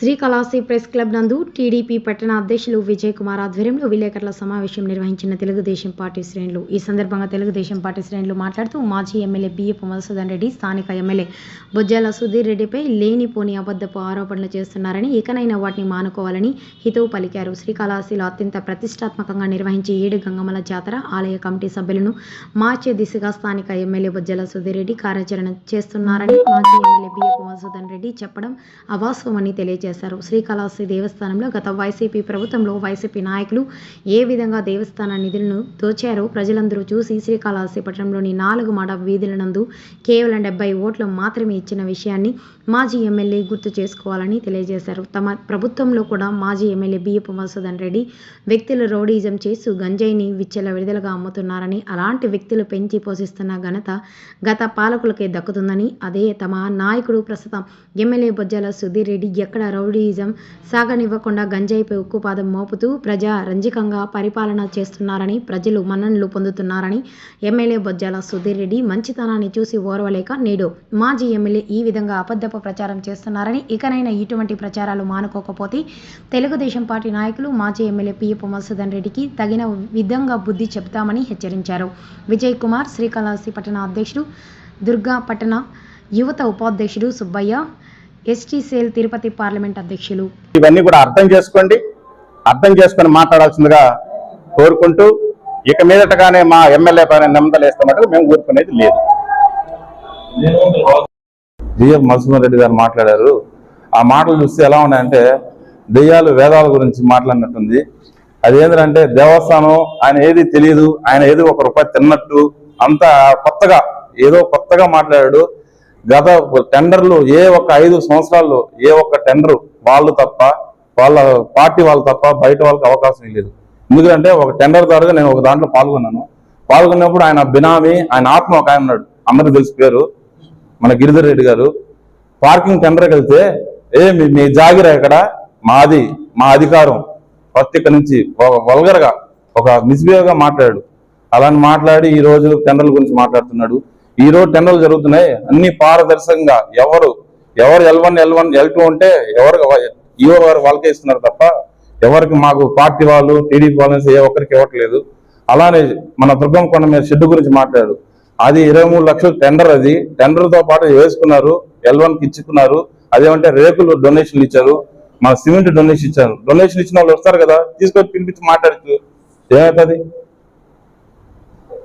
Srikalahasti press club నందు TDP పట్టణ అధ్యక్షులు విజయ్ కుమార్ ఆధ్వర్యంలో విలేకరుల సమావేశం నిర్వహించిన తెలుగుదేశం పార్టీ శ్రేణులు. ఈ సందర్భంగా తెలుగుదేశం పార్టీ శ్రేణులు మాట్లాడుతూ మాజీ ఎమ్మెల్యే బిఎఫ్ మధుసూదన్ రెడ్డి స్థానిక ఎమ్మెల్యే బొజ్జాల సుధీర్ రెడ్డిపై లేనిపోని అబద్ధపు ఆరోపణలు చేస్తున్నారని ఇకనైనా వాటిని మానుకోవాలని హితవు పలికారు. శ్రీకాళహస్తిలో అత్యంత ప్రతిష్టాత్మకంగా నిర్వహించే ఏడు గంగమ్మల జాతర ఆలయ కమిటీ సభ్యులను మార్చే దిశగా స్థానిక ఎమ్మెల్యే బొజ్జల సుధీర్ రెడ్డి కార్యాచరణ చేస్తున్నారని మాజీ ఎమ్మెల్యే బిఎఫ్ మధుసూదన్ రెడ్డి చెప్పడం అవాస్తవమని తెలియజేశారు. శ్రీకాళహస్తి దేవస్థానంలో గత వైసీపీ ప్రభుత్వంలో వైసీపీ నాయకులు ఏ విధంగా దేవస్థాన నిధులను దోచారో ప్రజలందరూ చూసి శ్రీకాళహస్తి పట్టణంలోని నాలుగు మాడ వీధుల నందు కేవలం డెబ్బై ఓట్లు మాత్రమే ఇచ్చిన విషయాన్ని మాజీ ఎమ్మెల్యే గుర్తు చేసుకోవాలని తెలియజేశారు. తమ ప్రభుత్వంలో కూడా మాజీ ఎమ్మెల్యే బియ్యపు మధుసూదన్ రెడ్డి వ్యక్తులు రౌడీజం చేస్తూ గంజాయిని విచ్చల విడుదలగా అమ్ముతున్నారని అలాంటి వ్యక్తులు పెంచి పోషిస్తున్న ఘనత గత పాలకులకే దక్కుతుందని అదే తమ నాయకుడు ప్రస్తుతం ఎమ్మెల్యే బొజ్జాల సుధీర్ రెడ్డి ఎక్కడ రౌడీయిజం సాగనివ్వకుండా గంజాయిపై ఉక్కుపాదం మోపుతూ ప్రజా రంజకంగా పరిపాలన చేస్తున్నారని ప్రజలు మన్ననలు పొందుతున్నారని ఎమ్మెల్యే బొజ్జాల సుధీర్ రెడ్డి మంచితనాన్ని చూసి ఓర్వలేక నేడు మాజీ ఎమ్మెల్యే ఈ విధంగా అబద్ధపు ప్రచారం చేస్తున్నారని ఇకనైనా ఇటువంటి ప్రచారాలు మానుకోకపోతే తెలుగుదేశం పార్టీ నాయకులు మాజీ ఎమ్మెల్యే పిఎపు మధుసూదన్ రెడ్డికి తగిన విధంగా బుద్ధి చెబుతామని హెచ్చరించారు. విజయ్ కుమార్ శ్రీకాళహస్తి పట్టణ అధ్యక్షుడు దుర్గా పట్టణ యువత ఉపాధ్యక్షుడు Subbaiah ST cell Tirupati parliament అధ్యక్షులు. ఇవన్నీ కూడా అర్థం చేసుకోండి. అర్థం చేసుకొని మాట్లాడాల్సిందిగా కోరుకుంటూ ఇక మీదటగానే మా ఎమ్మెల్యే పైన నిమ్మదలు వేస్తామంటే మేము ఊరుకునేది లేదు. జిఎఫ్ మధుసూదన్ రెడ్డి గారు మాట్లాడారు. ఆ మాటలు చూస్తే ఎలా ఉన్నాయంటే దెయ్యాలు వేదాల గురించి మాట్లాడినట్టుంది. అది ఏంటంటే దేవస్థానం ఆయన ఏది తెలియదు ఆయన ఏది ఒక రూపాయి తిన్నట్టు అంతా కొత్తగా ఏదో కొత్తగా మాట్లాడాడు. గత టెండర్లు ఏ ఒక్క ఐదు సంవత్సరాల్లో ఏ ఒక్క టెండర్ వాళ్ళు తప్ప వాళ్ళ పార్టీ వాళ్ళు తప్ప బయట వాళ్ళకి అవకాశం లేదు. ఎందుకంటే ఒక టెండర్ ద్వారా నేను ఒక దాంట్లో పాల్గొన్నాను. పాల్గొన్నప్పుడు ఆయన బినామీ ఆయన ఆత్మ ఒక ఆయన ఉన్నాడు. అందరికి తెలిసి పేరు. మన గిరిధర్ రెడ్డి గారు. పార్కింగ్ టెండర్కి వెళ్తే ఏ మీ మీ జాగిరా ఇక్కడ మాది మా అధికారం. ఫస్ట్ ఇక్కడ నుంచి వల్గర్గా ఒక మిస్బిహేవ్గా మాట్లాడాడు. అలాంటి మాట్లాడి ఈ రోజు టెండర్ల గురించి మాట్లాడుతున్నాడు. ఈ రోజు టెండర్లు జరుగుతున్నాయి. అన్ని పారదర్శకంగా ఎవరు ఎవరు L one L one L two ఉంటే ఎవరు ఈవో గారు వాళ్ళకే ఇస్తున్నారు తప్ప ఎవరికి మాకు పార్టీ వాళ్ళు టీడీపీ వాళ్ళు ఏ ఒక్కరికి ఇవ్వట్లేదు. అలానే మన దుర్గం కొండ మీద షెడ్ గురించి మాట్లాడు అది ఇరవై మూడు లక్షలు టెండర్ అది. టెండర్తో పాటు వేసుకున్నారు ఎల్ వన్కి ఇచ్చుకున్నారు. అదేమంటే రేకులు డొనేషన్లు ఇచ్చారు. మన సిమెంట్ డొనేషన్ ఇచ్చారు. డొనేషన్ ఇచ్చిన వాళ్ళు వస్తారు కదా తీసుకొని పిలిపించి మాట్లాడచ్చు ఏమవుతుంది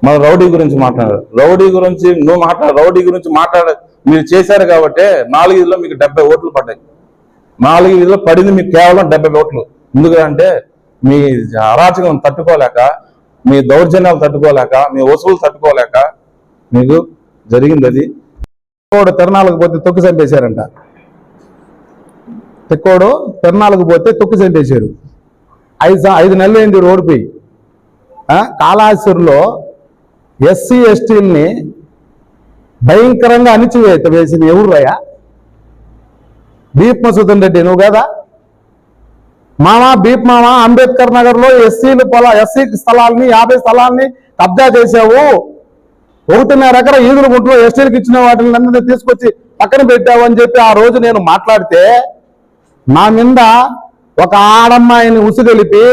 మన రౌడీ గురించి మాట్లాడారు. రౌడీ గురించి నువ్వు మాట్లాడు రౌడీ గురించి మాట్లాడ మీరు చేశారు కాబట్టి నాలుగైదులో మీకు డెబ్బై ఓట్లు పడ్డాయి. నాలుగైదులో పడింది మీకు కేవలం డెబ్బై ఓట్లు. ఎందుకంటే మీ అరాచకం తట్టుకోలేక మీ దౌర్జన్యాలు తట్టుకోలేక మీ వసూలు తట్టుకోలేక మీకు జరిగింది అది. తిక్కోడు తిరణాలకు పోతే తొక్కు చంపేశారంట. తిక్కోడు తిరణాలకు పోతే తొక్కు చంపేశారు. ఐదు ఐదు నెలలు అయింది రోడ్డుపై ఆ, కాళాసురులో ఎస్సీ ఎస్టీల్ని భయంకరంగా అణిచివేత వేసింది ఎవరు రయ్యా బీప్ రెడ్డి నువ్వు కదా? మామా బీప్ మామ అంబేద్కర్ నగర్లో ఎస్సీలు పొల ఎస్సీ స్థలాల్ని యాభై స్థలాల్ని కబ్జా చేసావు ఒకటిన్నర ఎకర ఈదుల గుంట్లో ఎస్టీలకు ఇచ్చిన వాటిని అందరినీ తీసుకొచ్చి పక్కన పెట్టావు అని చెప్పి ఆ రోజు నేను మాట్లాడితే నా మీద ఒక ఆడమ్మాయిని ఉసుగొలిపి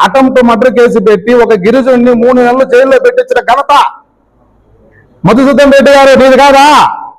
అటెంప్ట్ మర్డర్ కేసు పెట్టి ఒక గిరిజనుడిని మూడు నెలలు జైల్లో పెట్టించిన ఘనత. మధుసూదన్ రెడ్డి గారు నీది కాదా?